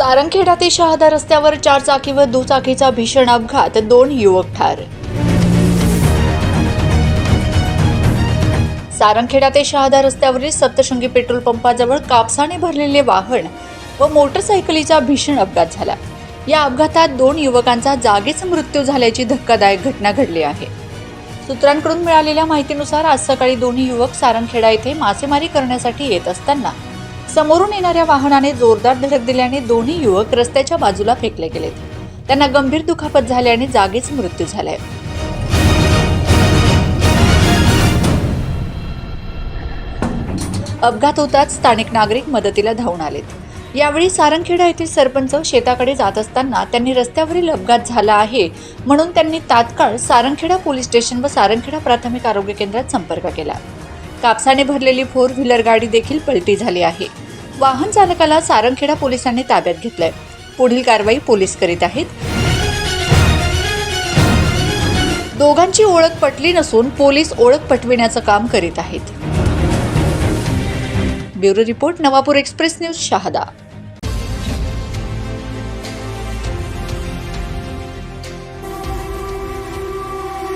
सारंगखेडा ते शहादा रस्त्यावर चार चाकी व दुचाकीचा भीषण अपघात दोन युवक ठार. सारंगखेडा ते शहादा रस्त्यावरील सप्तशृंगी पेट्रोल पंपाजवळ कापसाने भरलेले वाहन व मोटरसायकलीचा भीषण अपघात झाला. या अपघातात दोन युवकांचा जागीच मृत्यू झाल्याची धक्कादायक घटना घडली आहे. सूत्रांकडून मिळालेल्या माहितीनुसार आज सकाळी दोन्ही युवक सारंगखेडा येथे मासेमारी करण्यासाठी येत असताना समोरून येणाऱ्या वाहनाने जोरदार धडक दिल्याने दोन्ही युवक रस्त्याच्या बाजूला फेकले गेलेत. त्यांना गंभीर दुखापत झाल्याने जागीच मृत्यू झालाय. अपघात होताच स्थानिक नागरिक मदतीला धावून आलेत. यावेळी सारंगखेडा येथील सरपंच शेताकडे जात असताना त्यांनी रस्त्यावरील अपघात झाला आहे म्हणून त्यांनी तात्काळ सारंगखेडा पोलीस स्टेशन व सारंगखेडा प्राथमिक आरोग्य केंद्रात संपर्क केला. कापसाने भरलेली फोर व्हीलर गाडी देखील पलटी झाली आहे. वाहन चालकाला सारंगखेडा पोलिसांनी ताब्यात घेतलंय. पुढील कारवाई पोलीस करीत आहेत. दोघांची ओळख पटली नसून पोलीस ओळख पटविण्याचं काम करीत आहेत. Bureau report Navapur express news Shahada.